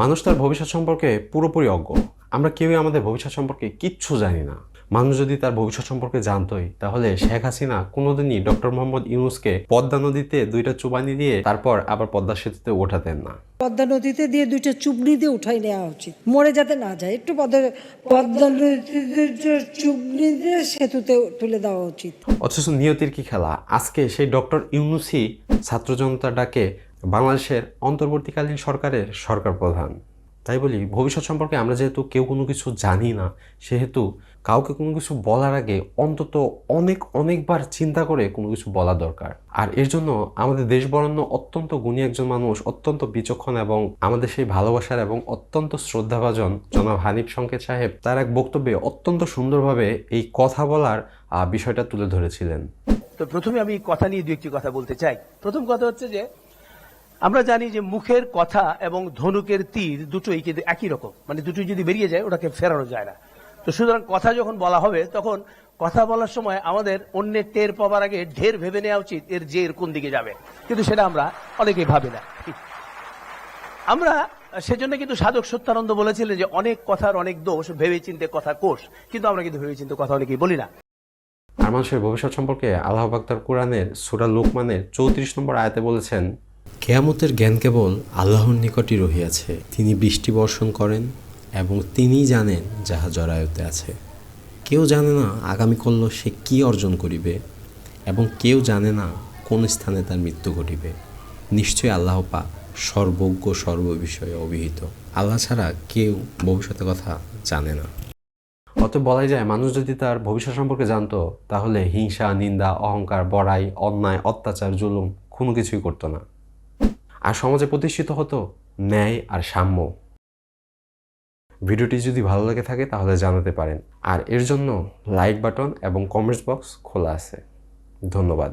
মানুষ তার ভবিষ্যৎ সম্পর্কে পুরোপুরি অজ্ঞ। আমরা কেউই আমাদের ভবিষ্যৎ সম্পর্কে কিচ্ছু জানি না। মানুষ যদি তার ভবিষ্যৎ সম্পর্কে জানতোই তাহলে শেখ হাসিনা কোনোদিনই ডক্টর মোহাম্মদ ইউনুসকে পদ্মা নদীতে দুইটা চুবানি দিয়ে তারপর আবার পদ্মা সেতুতে ওঠাতেন না। পদ্মা নদীতে দিয়ে দুইটা চুবড়ি দিয়ে উঠাই নেওয়া উচিত। মরে যাতে না যায় একটু পদ্মা পদ্মা নদীতে চুবড়ি দিয়ে সেতুতে তুলে দেওয়া উচিত। অথচ নিয়তির কি খেলা? আজকে সেই ডক্টর ইউনুসই ছাত্র জনতার ডাকে বাংলাদেশের অন্তর্বর্তীকালীন সরকারের সরকার প্রধান। তাই বলি, ভবিষ্যৎ সম্পর্কে আমরা যেহেতু কেউ কোনো কিছু জানি না, সেহেতু কাউকে কোনো কিছু বলার আগে অন্তত অনেক, অনেকবার চিন্তা করে কোনো কিছু বলা দরকার। আর এর জন্য আমাদের দেশ বরণ্য অত্যন্ত গুণী একজন মানুষ, অত্যন্ত বিচক্ষণ এবং আমাদের সেই ভালোবাসার এবং অত্যন্ত শ্রদ্ধাভাজন জনাব হানিফ সংকেত সাহেব, তার এক বক্তব্যে অত্যন্ত সুন্দরভাবে এই কথা বলার বিষয়টা তুলে ধরেছিলেন। তো প্রথমে আমি কথা নিয়ে দু একটি কথা বলতে চাই। প্রথম কথা হচ্ছে যে আমরা জানি যে মুখের কথা এবং ধনুকের তীর দুটোই কিন্তু একই রকম। মানে দুটোই যদি বেরিয়ে যায়, ওটাকে ফেরানো যায় না। তো সুতরাং কথা যখন বলা হবে, তখন কথা বলার সময় আমাদের অন্যের টের পাওয়ার আগে ঢের ভেবে নেওয়া উচিত এর জের কোন দিকে যাবে। কিন্তু সেটা আমরা অনেকেই ভাবি না। আমরা সেজন্য কিন্তু সাধক সত্যানন্দ বলেছিলেন যে অনেক কথার অনেক দোষ ভেবে চিনতে কথা কোষ। কিন্তু আমরা কিন্তু ভেবে চিনতে কথা অনেকেই বলি না। আর মানুষের ভবিষ্যৎ সম্পর্কে আল্লাহ বাক্তার কোরআনের সুরা লোকমানের চৌত্রিশ নম্বর আয়াতে বলেছেন কেয়ামতের জ্ঞান কেবল আল্লাহর নিকটই রহিয়াছে। তিনি বৃষ্টি বর্ষণ করেন এবং তিনিই জানেন যাহা জরায়ুতে আছে। কেউ জানে না আগামী করল সে কি অর্জন করিবে এবং কেউ জানে না কোন স্থানে তার মৃত্যু ঘটিবে। নিশ্চয়ই আল্লাহ পা সর্বজ্ঞ, সর্ববিষয়ে অভিহিত। আল্লাহ ছাড়া কেউ ভবিষ্যতের কথা জানে না। অত বলাই যায়, মানুষ যদি তার ভবিষ্যৎ সম্পর্কে জানতো, তাহলে হিংসা, নিন্দা, অহংকার, বড়াই, অন্যায়, অত্যাচার, জুলুম কোনো কিছুই করতো না। আর সমাজে প্রতিষ্ঠিত হতো ন্যায় আর সাম্য। ভিডিওটি যদি ভালো লাগে থাকে তাহলে জানাতে পারেন। আর এর জন্য লাইক বাটন এবং কমেন্টস বক্স খোলা আছে। ধন্যবাদ।